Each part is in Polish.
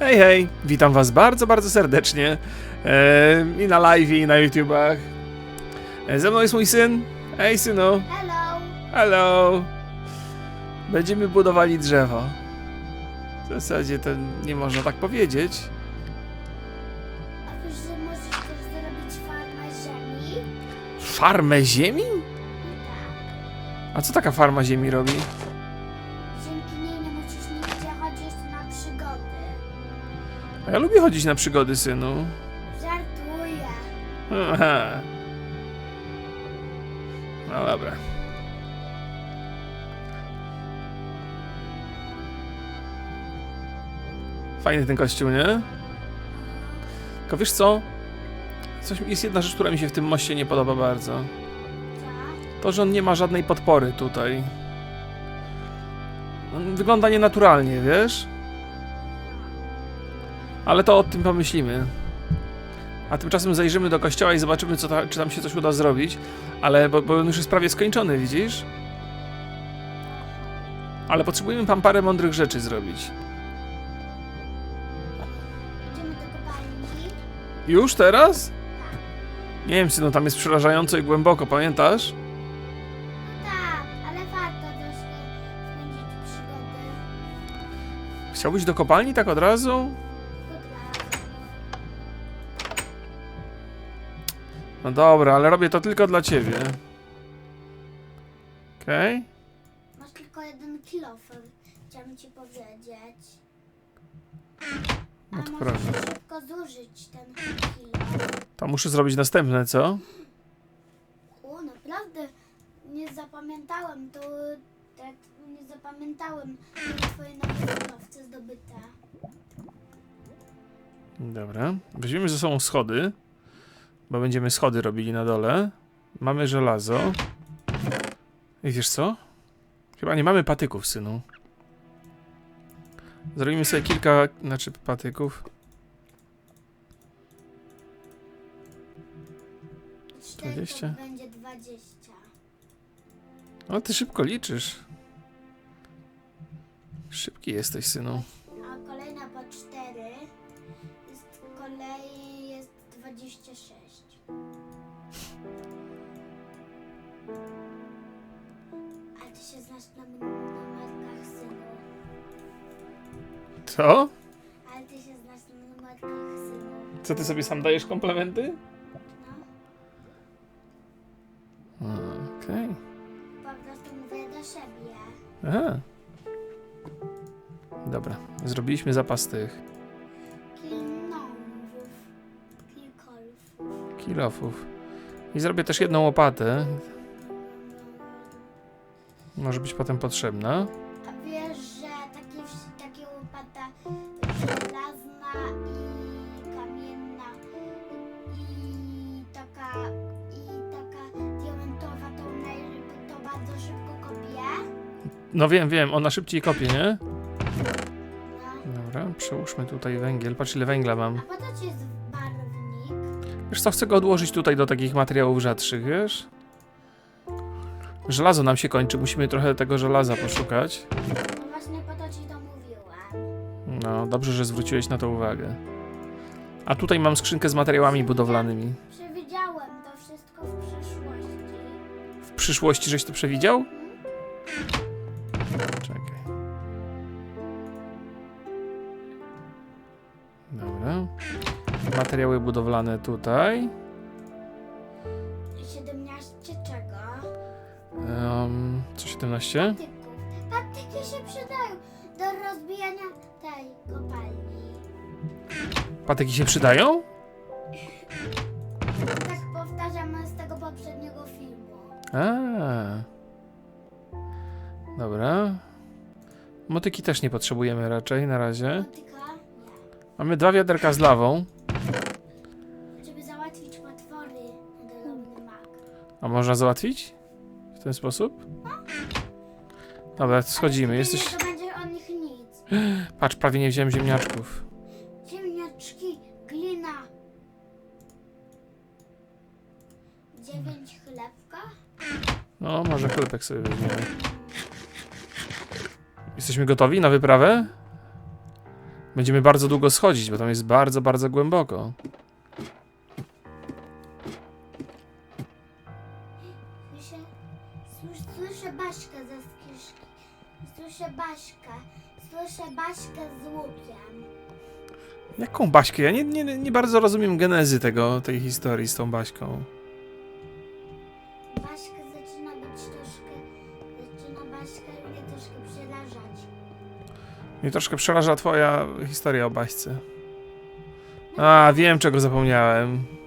Hej, hej, witam was bardzo, bardzo serdecznie e, i na live, i na YouTubach. E, ze mną jest mój syn. Hej, synu. Hello! Hello. Będziemy budowali drzewo. W zasadzie to nie można tak powiedzieć. A wiesz, że możesz też zrobić farmę ziemi? Farmę ziemi? Tak. A co taka farma ziemi robi? A ja lubię chodzić na przygody, synu. Żartuję. Aha. No dobra. Fajny ten kościół, nie? Tylko wiesz co? Coś, jest jedna rzecz, która mi się w tym moście nie podoba bardzo. To, że on nie ma żadnej podpory tutaj. On wygląda nienaturalnie, wiesz? Ale to o tym pomyślimy. A tymczasem zajrzymy do kościoła i zobaczymy, co ta, czy tam się coś uda zrobić. Ale, bo, bo on już jest prawie skończony, widzisz? Ale potrzebujemy tam parę mądrych rzeczy zrobić. Idziemy do kopalni. Już teraz? Nie wiem, synu, tam jest przerażająco i głęboko, pamiętasz? Tak, ale warto też spędzić przygody. Chciałbyś do kopalni tak od razu? No dobra, ale robię to tylko dla ciebie. Okej? Masz tylko jeden kilof, chciałam ci powiedzieć. A No to możesz proszę. szybko zużyć ten kilof. To muszę zrobić następne, co? O, naprawdę nie zapamiętałem to, tak, nie zapamiętałem twoje nowe surowce zdobyte. Dobra. Weźmiemy ze sobą schody, bo będziemy schody robili na dole. Mamy żelazo. I wiesz co? Chyba nie mamy patyków, synu. Zrobimy sobie kilka, znaczy patyków. 4 20? to będzie 20. O, ty szybko liczysz. Szybki jesteś, synu. A kolejna po 4 jest jest 26. A ty się znasz na numerkach synu. Co? Ale ty się znasz na synu. Co ty sobie sam dajesz komplementy? No, Okej. po prostu mówię do siebie. Aha. Dobra, zrobiliśmy zapas tych kilofów. I zrobię też jedną łopatę. Może być potem potrzebna. A wiesz, że takie, takie łopata żelazna i kamienna i taka i taka diamentowa to, naj, to bardzo szybko kopie? No wiem, wiem, ona szybciej kopie, nie? No. Dobra, przełóżmy tutaj węgiel. Patrz ile węgla mam. A po co ci jest? Wiesz co, chcę go odłożyć tutaj do takich materiałów rzadszych, wiesz? Żelazo nam się kończy, musimy trochę tego żelaza poszukać. No właśnie po to ci to. No, dobrze, że zwróciłeś na to uwagę. A tutaj mam skrzynkę z materiałami budowlanymi. Przewidziałem to wszystko w przyszłości. W przyszłości żeś to przewidział? Materiały budowlane tutaj. 17 czego? Um, co 17? Patyków. Patyki się przydają do rozbijania tej kopalni. Patyki się przydają? Tak powtarzam z tego poprzedniego filmu. A. Dobra. Motyki też nie potrzebujemy raczej na razie. Patyka? Nie. Mamy dwa wiaderka z lawą. A można załatwić? W ten sposób? Dobra, schodzimy. Jesteś. Nie, to będzie o nich nic. Patrz, prawie nie wziąłem ziemniaczków. Ziemniaczki, glina. Dziewięć chlebka? No, może chlebek sobie weźmiemy. Jesteśmy gotowi na wyprawę? Będziemy bardzo długo schodzić, bo tam jest bardzo, bardzo głęboko. Słyszę, słyszę, słyszę Baśkę ze skiszki. Słyszę Baśkę. Słyszę Baśkę z łukiem. Jaką Baśkę? Ja nie, nie, nie bardzo rozumiem genezy tego, tej historii z tą Baśką. Baśka zaczyna być troszkę... Zaczyna Baśka mnie troszkę przerażać. Mnie troszkę przeraża twoja historia o Baśce. A, wiem czego zapomniałem.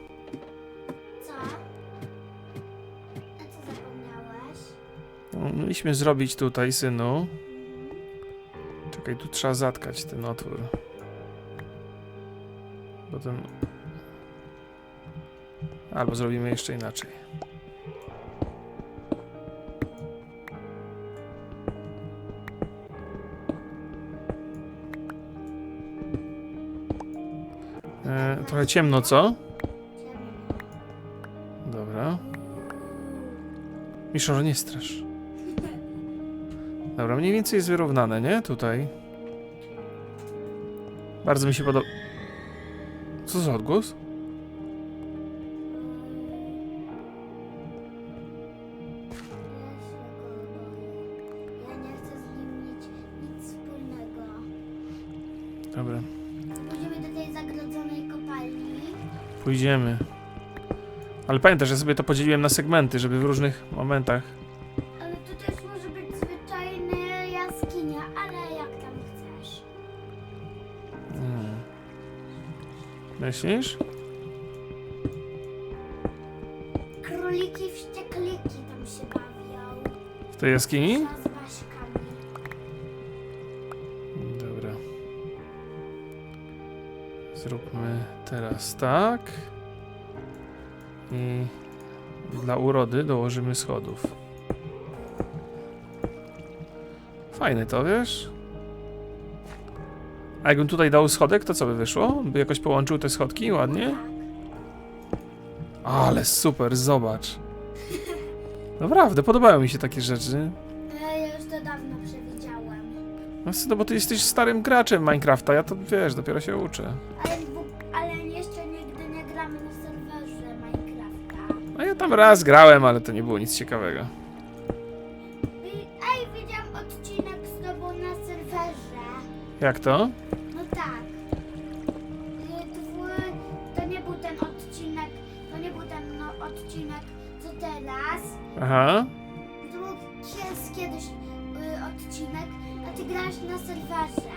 Mieliśmy zrobić tutaj, synu. Czekaj, tu trzeba zatkać ten otwór. Potem... Albo zrobimy jeszcze inaczej. E, trochę ciemno, co? Dobra. Miszoro, nie strasz. Dobra, mniej więcej jest wyrównane, nie? Tutaj. Bardzo mi się podoba. Co za odgłos? Ja nie chcę z nim mieć nic wspólnego. Dobra, Pójdziemy do tej zagrodzonej kopalni. pójdziemy. Ale pamiętaj, że sobie to podzieliłem na segmenty, żeby w różnych momentach. Myślisz? Króliki wściekliki tam się bawią. W tej jaskini? Trzeba z Baśkami. Dobra. Zróbmy teraz tak. I dla urody dołożymy schodów. Fajne to, wiesz? A jakbym tutaj dał schodek, to co by wyszło? By jakoś połączył te schodki ładnie? Ale super, zobacz. Naprawdę, podobają mi się takie rzeczy. E, Ja już to dawno przewidziałem. No, no bo ty jesteś starym graczem Minecrafta, ja to wiesz, dopiero się uczę. Ale, w- ale jeszcze nigdy nie gramy na serwerze Minecrafta. No ja tam raz grałem, ale to nie było nic ciekawego. I, ej, widziałam odcinek z tobą na serwerze. Jak to? Aha. To był kies- kiedyś y, odcinek, a ty grałeś na serwerze.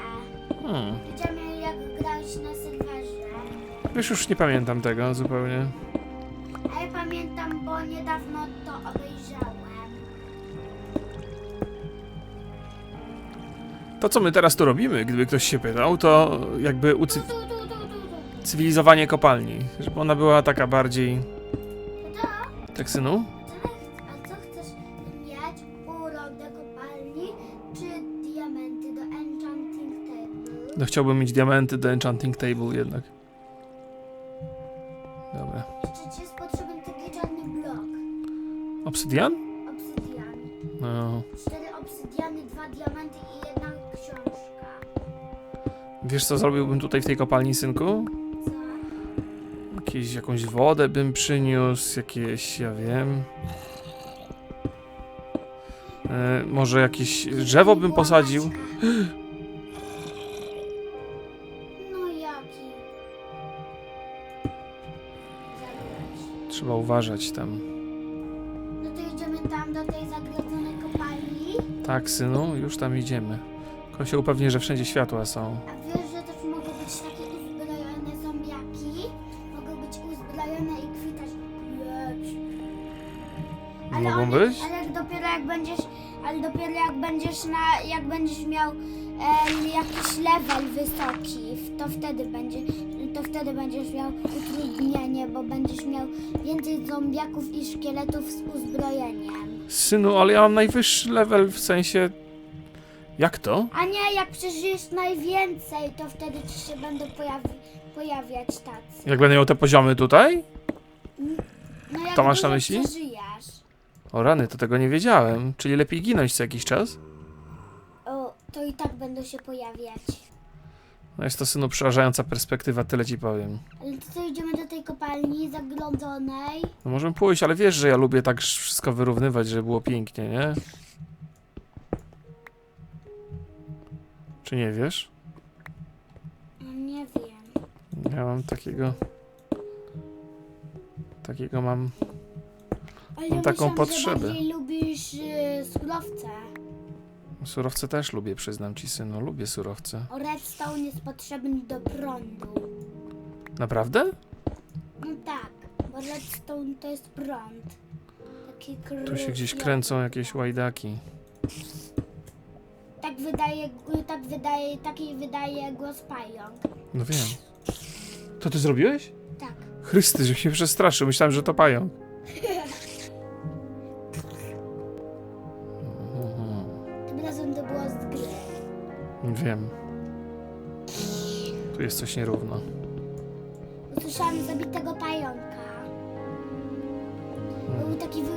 Hmm. Widziałem jak grałeś na serwerze. Wiesz, już nie pamiętam tego zupełnie. A ja pamiętam, bo niedawno to obejrzałem. To, co my teraz tu robimy, gdyby ktoś się pytał, to jakby Tu, ucy- tu, tu, tu, tu, tu. cywilizowanie kopalni. Żeby ona była taka bardziej... To, Tak, No chciałbym mieć diamenty do enchanting table jednak. Dobra. Ci jest potrzebny taki czarny blok. Obsydian? Obsydian. No. Cztery obsydiany, dwa diamenty i jedna książka. Wiesz, co zrobiłbym tutaj w tej kopalni, synku? Co? Jakieś, jakąś wodę bym przyniósł, jakieś, ja wiem... E, może jakieś drzewo bym posadził? Uważać tam. No to idziemy tam do tej zagrodzonej kopalni. Tak, synu, już tam idziemy. Tylko się upewnię, że wszędzie światła są. A wiesz, że też mogą być takie uzbrojone zombiaki? Mogą być uzbrojone i kwitać. Ale Mogą oni- być? Ale dopiero jak będziesz, ale dopiero jak będziesz na, jak będziesz miał e, jakiś level wysoki, w- to wtedy będzie, to wtedy będziesz miał utrudnienie, bo będziesz miał więcej zombiaków i szkieletów z uzbrojeniem. Synu, ale ja mam najwyższy level w sensie. Jak to? A nie, jak przeżyjesz najwięcej, to wtedy ci się będą pojawi, pojawiać tacy. Jak będę miał te poziomy tutaj? No jak To masz na dużo myśli? przeżyjesz. O rany, to tego nie wiedziałem. Czyli lepiej ginąć co jakiś czas? O, to i tak będą się pojawiać. No jest to synu przerażająca perspektywa, tyle ci powiem. Ale to co, idziemy do tej kopalni zaglądzonej? No możemy pójść, ale wiesz, że ja lubię tak wszystko wyrównywać, żeby było pięknie, nie? Czy nie wiesz? No nie wiem. Ja mam takiego... Takiego mam... Ale Mam taką myślałam, potrzebę. Że bardziej lubisz y, surowce. Surowce też lubię, przyznam ci, synu. Lubię surowce. Redstone jest potrzebny do prądu. Naprawdę? No tak, bo redstone to jest prąd. Taki Tu się gdzieś kręcą jakieś łajdaki. Tak wydaje, tak wydaje, taki wydaje głos pająk. No wiem. To ty zrobiłeś? Tak. Chrysty, że się przestraszył. Myślałem, że to pająk. Jest coś nierówno. Usłyszałam zabitego pająka. Był taki, wy...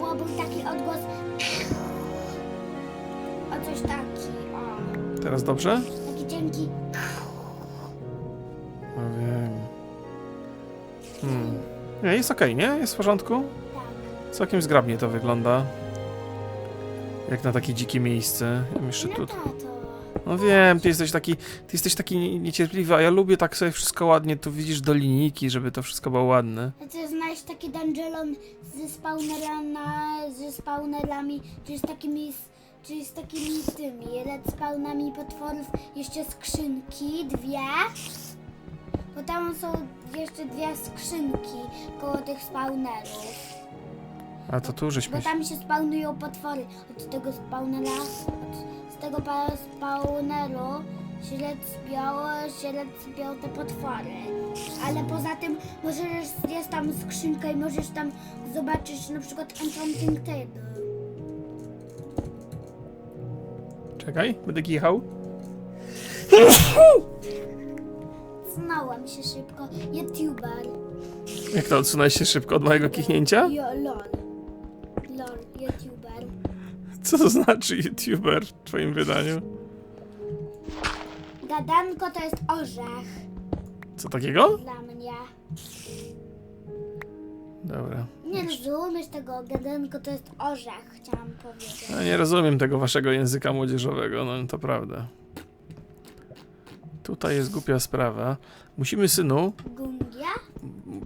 bo był taki odgłos. O coś taki, o. Teraz dobrze? Taki cienki. No wiem. Hmm. Nie, jest okej, nie? Jest w porządku? Tak. Całkiem zgrabnie to wygląda. Jak na takie dzikie miejsce. Ja jeszcze No tu. tato. No wiem, ty jesteś taki, ty jesteś taki nie- niecierpliwy, a ja lubię tak sobie wszystko ładnie, tu widzisz do linijki, żeby to wszystko było ładne. Chcesz znaleźć taki dungeon ze spawnerana, ze spawnerami, czy z takimi, czy z takimi tymi spawnami potworów, jeszcze skrzynki, dwie. Bo tam są jeszcze dwie skrzynki koło tych spawnerów. A to tu żeśmy Bo tam się spawnują potwory. Od tego spawnera, od, tego pa- spawneru się respią, się respią te potwory. Ale poza tym możesz, jest tam skrzynka i możesz tam zobaczyć na przykład enchanting table. Czekaj, będę kichał. Znałam się szybko. YouTuber. Jak to odsunąłeś się szybko od mojego kichnięcia? Jo, lol. Co to znaczy youtuber w twoim wydaniu? Gadanko to jest orzech Co takiego? dla mnie. Dobra. Nie rozumiesz tego, gadanko to jest orzech, chciałam powiedzieć. Ja nie rozumiem tego waszego języka młodzieżowego, no to prawda. Tutaj jest głupia sprawa. Musimy, synu, Gungia?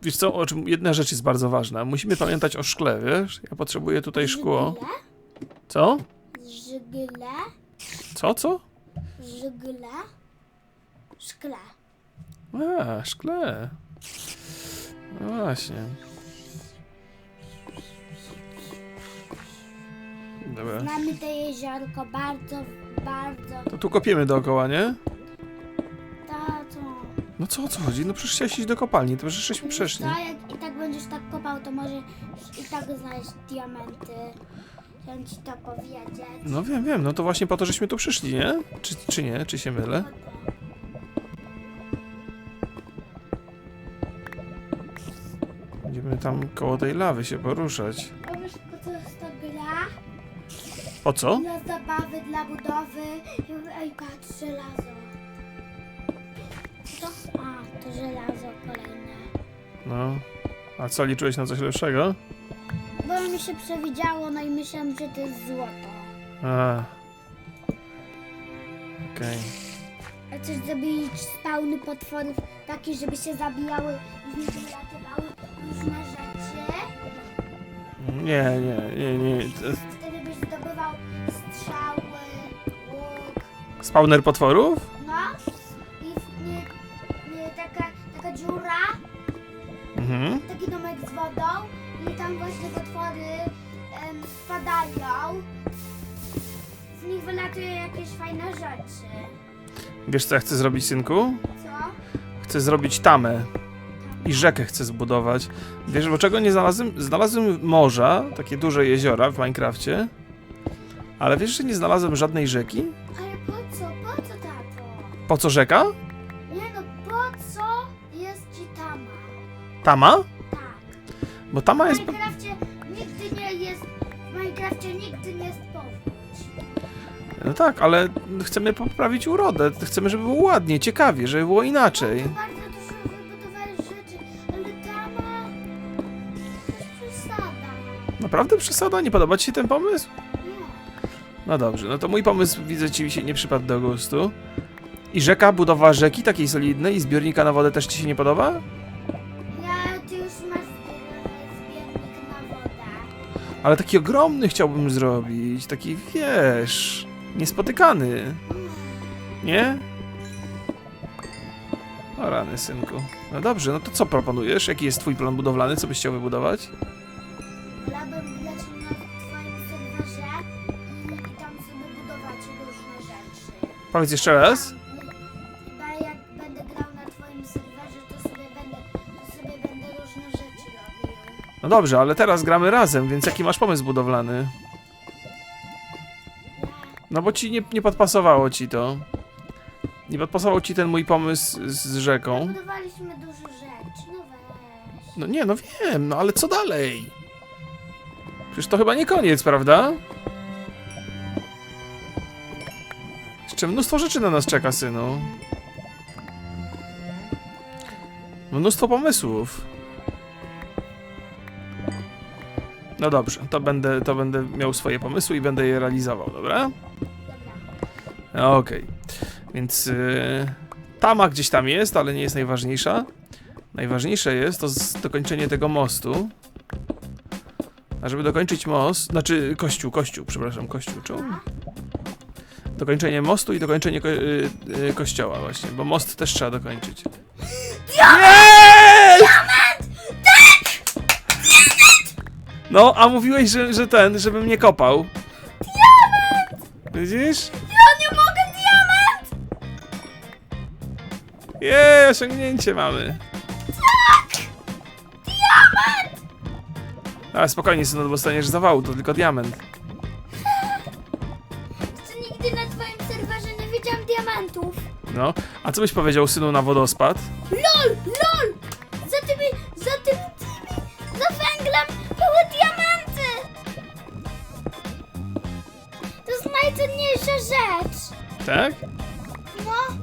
wiesz co, o czym jedna rzecz jest bardzo ważna. Musimy pamiętać o szkle, wiesz? Ja potrzebuję tutaj szkło. Żygle? Co? Żygle? Co, co? Żygle? Szkle. A, szkle. No właśnie. Dobra. Znamy to jeziorko bardzo, bardzo. To tu kopiemy dookoła, nie? Tato. No co, o co chodzi? No przecież chciałeś iść do kopalni, to przecież żeśmy Wiesz przeszli. co, jak i tak będziesz tak kopał, to możesz i tak znaleźć diamenty. Chciałam ci to powiedzieć. No wiem, wiem, no to właśnie po to, żeśmy tu przyszli, nie? Czy, czy nie? Czy się mylę? Będziemy tam koło tej lawy się poruszać. A wiesz po co jest ta gra? Po co? Dla zabawy, dla budowy. Ej, patrz, żelazo. To? A, to żelazo kolejne. No. A co, liczyłeś na coś lepszego? Bo mi się przewidziało, no i myślałam, że to jest złoto. A. Okej. A chcesz zrobić spawny potworów takie, żeby się zabijały i z nich wylatywały różne rzeczy? Nie, nie, nie, nie. To- Wtedy byś zdobywał strzały, łuk, Spawner potworów? no i w, nie, nie, taka, taka dziura, Mhm. taki domek z wodą i tam właśnie potwory em, wpadają. Z nich wylatują jakieś fajne rzeczy. Wiesz co ja chcę zrobić, synku? Co? Chcę zrobić tamę. I rzekę chcę zbudować. Wiesz, bo czego nie znalazłem? Znalazłem morza, takie duże jeziora w Minecrafcie. Ale wiesz, że nie znalazłem żadnej rzeki? Ale po co? Po co, tato? Po co rzeka? Nie no, po co jest ci tama? Tama? Bo tama W jest... Minecrafcie nigdy nie jest... W Minecrafcie nigdy nie jest powódź. No tak, ale chcemy poprawić urodę. Chcemy, żeby było ładnie, ciekawie, żeby było inaczej. Bardzo dużo wybudowałeś rzeczy, ale tama... To jest przesada. Naprawdę przesada? Nie podoba ci się ten pomysł? Nie. No dobrze, no to mój pomysł widzę ci się nie przypadł do gustu. I rzeka, budowa rzeki takiej solidnej i zbiornika na wodę też ci się nie podoba? Ale taki ogromny chciałbym zrobić, taki wiesz, niespotykany. Nie? O rany, synku. No dobrze, no to co proponujesz? Jaki jest twój plan budowlany? Co byś chciał wybudować? Wolałbym lecieć na twoim serwerze i tam sobie budować różne rzeczy. Powiedz jeszcze raz. No dobrze, ale teraz gramy razem, więc jaki masz pomysł budowlany? No bo ci nie, nie podpasowało ci to. Nie podpasował ci ten mój pomysł z rzeką. budowaliśmy dużo rzeczy, no weź. No nie, no wiem, no ale co dalej? Przecież to chyba nie koniec, prawda? Jeszcze mnóstwo rzeczy na nas czeka, synu. Mnóstwo pomysłów. No dobrze, to będę, to będę miał swoje pomysły i będę je realizował, dobra? Okej. Więc yy, tama gdzieś tam jest, ale nie jest najważniejsza. Najważniejsze jest to dokończenie tego mostu. A żeby dokończyć most, znaczy kościół, kościół, przepraszam, kościół, czemu? Dokończenie mostu i dokończenie ko y, y, kościoła właśnie, bo most też trzeba dokończyć. Diament! No, a mówiłeś, że, że ten, żebym nie kopał. Diament! Widzisz? Ja nie mogę diament! Jej, osiągnięcie mamy. Tak! Diament! Ale spokojnie, synu, dostaniesz zawału, to tylko diament. Jeszcze nigdy na twoim serwerze nie widziałam diamentów. No, a co byś powiedział, synu, na wodospad? LOL! LOL! Rzecz! Tak? No,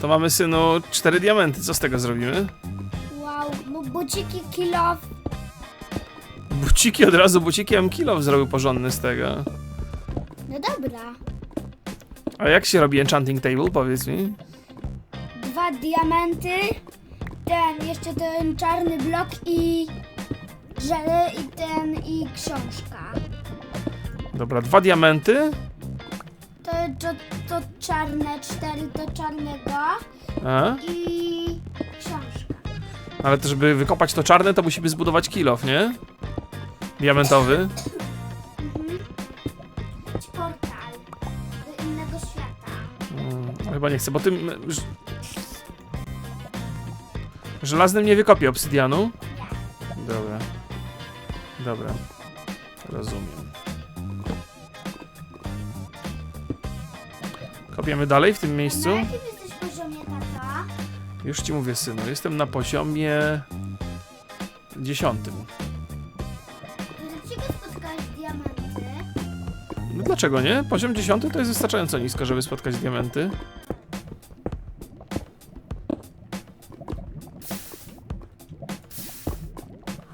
To mamy, synu, cztery diamenty. Co z tego zrobimy? wow, no buciki kilo. Buciki od razu, buciki, ja bym kilo zrobił porządny z tego. No dobra. A jak się robi enchanting table, powiedz mi? Dwa diamenty, ten, jeszcze ten czarny blok i żele i ten, i książka. Dobra, dwa diamenty. To, to, to czarne, cztery do czarnego A? i książka. Ale to, żeby wykopać to czarne, to musimy zbudować kilof, nie? Diamentowy. Mhm. Ci portal do innego świata. Mm, chyba nie chcę, bo tym... mm, ż- Żelaznym nie wykopię obsydianu. Dobra. Dobra. Rozumiem. Kopiemy dalej w tym miejscu? Na jakim jesteś poziomie, tata? Już ci mówię, synu. Jestem na poziomie... dziesiątym. Dlaczego spotkałeś diamenty? No dlaczego nie? Poziom dziesiąty to jest wystarczająco nisko, żeby spotkać diamenty.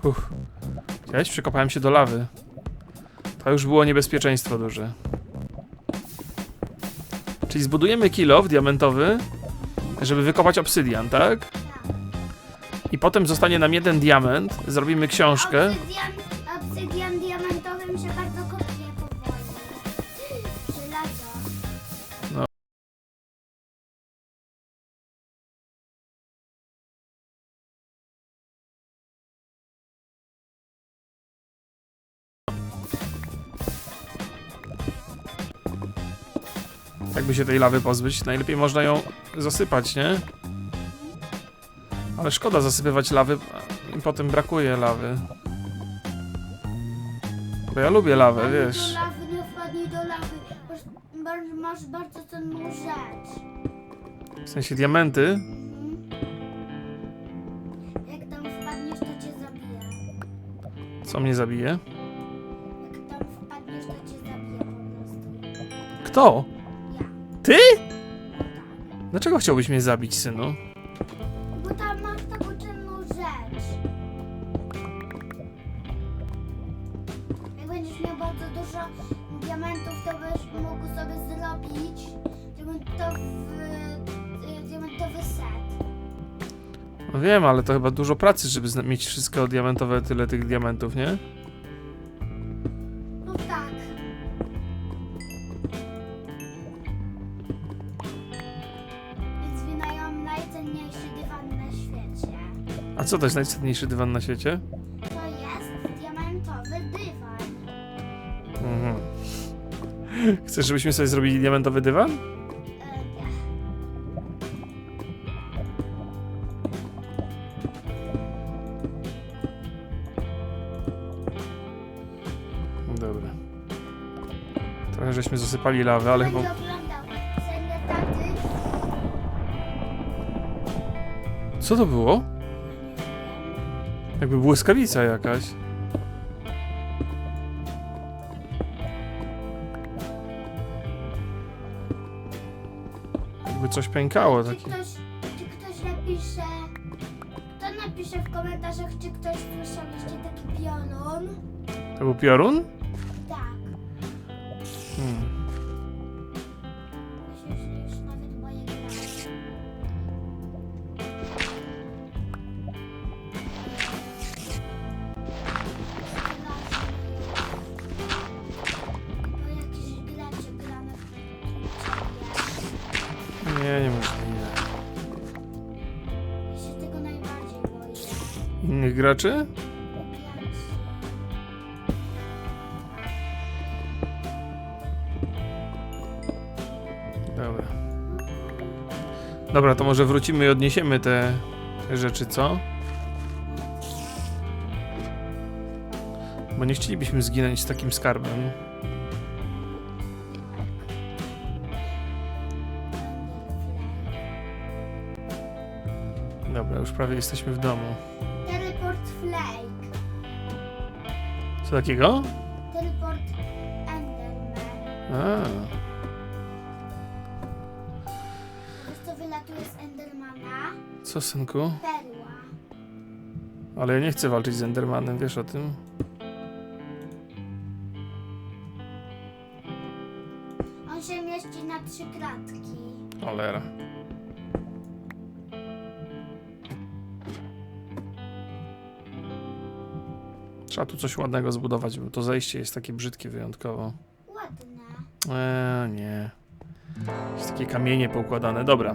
Uff. Widziałeś? Przekopałem się do lawy. To już było niebezpieczeństwo duże. Czyli zbudujemy kilof diamentowy, żeby wykopać obsydian? Tak. I potem zostanie nam jeden diament, zrobimy książkę. Się tej lawy pozbyć, najlepiej można ją zasypać, nie? Ale szkoda zasypywać lawy i potem brakuje lawy. Bo ja lubię lawę, wiesz. Do lawy, nie wpadnij do lawy. Masz, masz, masz bardzo cenną rzecz. W sensie diamenty. Mhm. Jak tam wpadniesz, to cię zabije. Co mnie zabije? Jak tam wpadniesz, to cię zabije po prostu. Kto? Ty? Dlaczego chciałbyś mnie zabić, synu? Bo tam masz taką cenną rzecz. Jak będziesz miał bardzo dużo diamentów, to będziesz mógł sobie zrobić diamentowy, y, diamentowy set. No wiem, ale to chyba dużo pracy, żeby zna- mieć wszystko diamentowe, tyle tych diamentów, nie? A co to jest najcenniejszy dywan na świecie? To jest diamentowy dywan. Mhm. Chcesz, żebyśmy sobie zrobili diamentowy dywan? E, nie. Dobra. Trochę żeśmy zasypali lawę, ale Będzie chyba... oglądał serię taty. Co to było? Jakby błyskawica jakaś. Jakby coś pękało Czy takie. ktoś, czy ktoś napisze... Kto napisze w komentarzach, czy ktoś słyszał jeszcze taki piorun? To był piorun? Graczy? Dobra. Dobra, to może wrócimy i odniesiemy te rzeczy, co? Bo nie chcielibyśmy zginąć z takim skarbem. Dobra, już prawie jesteśmy w domu. Flake. Co takiego? Teleport Enderman. A, Wiesz co wylatuje z Endermana? co synku? Perła. Ale ja nie chcę walczyć z Endermanem, wiesz o tym? On się mieści na trzy kratki. Cholera. Trzeba tu coś ładnego zbudować, bo to zejście jest takie brzydkie wyjątkowo. Ładne. Eee, nie. Jakieś takie kamienie poukładane. Dobra.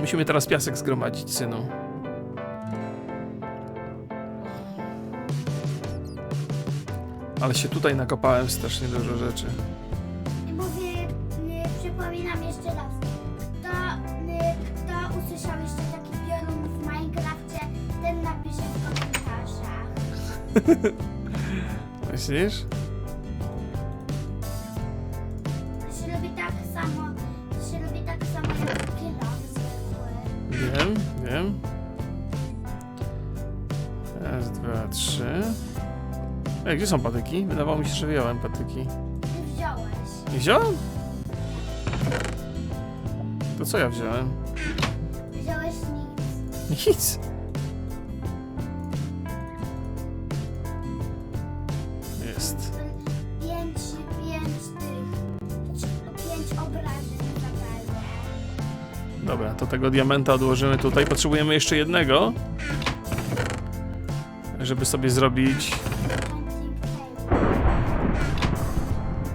Musimy teraz piasek zgromadzić, synu. Ale się tutaj nakopałem strasznie dużo rzeczy. Myślisz? To się robi tak samo, się robi tak samo jak kielow zwykły. Wiem, wiem. Raz, dwa, trzy. Ej, gdzie są patyki? Wydawało mi się, że wyjąłem patyki. Ty wziąłeś. Nie wziąłem? To co ja wziąłem? Wziąłeś nic. Nic. Dobra, to tego diamenta odłożymy tutaj. Potrzebujemy jeszcze jednego, żeby sobie zrobić...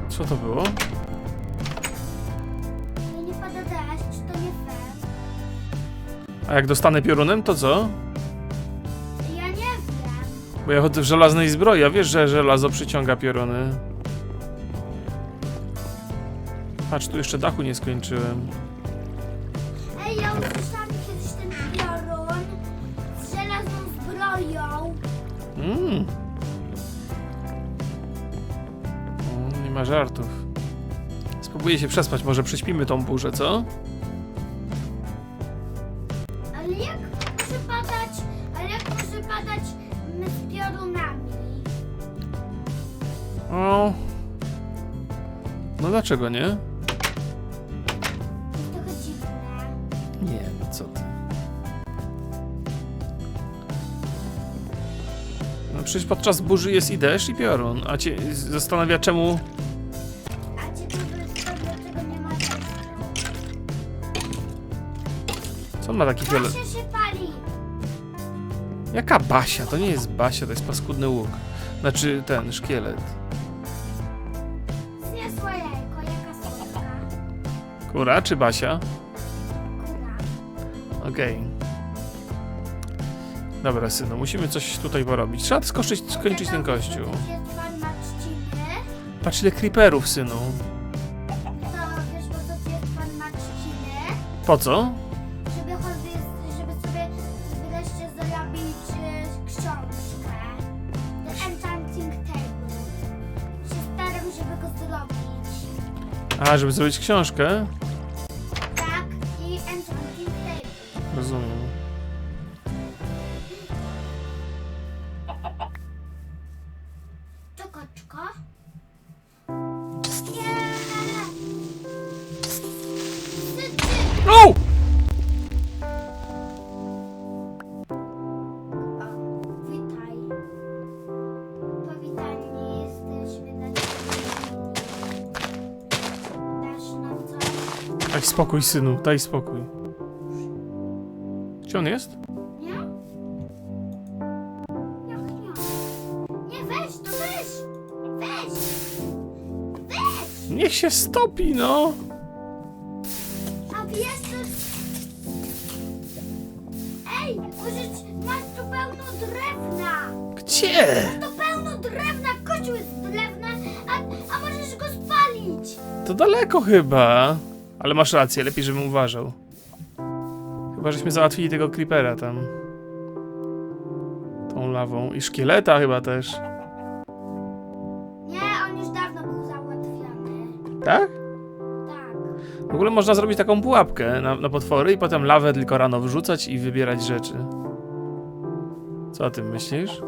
Co to było? Nie pada deszcz, to nie fair. A jak dostanę piorunem, to co? Ja nie wiem. Bo ja chodzę w żelaznej zbroi, a wiesz, że żelazo przyciąga pioruny. Patrz, tu jeszcze dachu nie skończyłem. żartów. Spróbuję się przespać, może prześpimy tą burzę, co? Ale jak może padać, ale jak może padać z piorunami? O. No dlaczego nie? To Trochę dziwne. Nie, no co ty. No przecież podczas burzy jest i deszcz i piorun, a cię zastanawia czemu Co on ma taki fiolet? Basia się pali. Jaka Basia? To nie jest Basia, to jest paskudny łuk. Znaczy ten, szkielet. Zniosła jajko, jaka słodka. Kura czy Basia? Kura. Okej. Dobra, synu, musimy coś tutaj porobić. Trzeba skończyć, skończyć ten kościół. Jest pan ma trzciny. Patrz ile creeperów, synu. To wiesz, bo to jest pan ma trzciny. Po co? A, żeby zrobić książkę? Spokój, synu, daj spokój. Gdzie on jest? Nie? Jak nie? Nie, weź, to weź! Weź! Weź! Niech się stopi, no! A wiesz, co... Ej, możesz, masz tu pełno drewna! Gdzie? To pełno drewna, kościół jest z drewna, a, a możesz go spalić! To daleko chyba. Ale masz rację, lepiej żebym uważał. Chyba żeśmy załatwili tego creepera tam. Tą lawą. I szkieleta chyba też. Nie, on już dawno był załatwiony. Tak? Tak. W ogóle można zrobić taką pułapkę na, na potwory i potem lawę tylko rano wrzucać i wybierać rzeczy. Co o tym myślisz?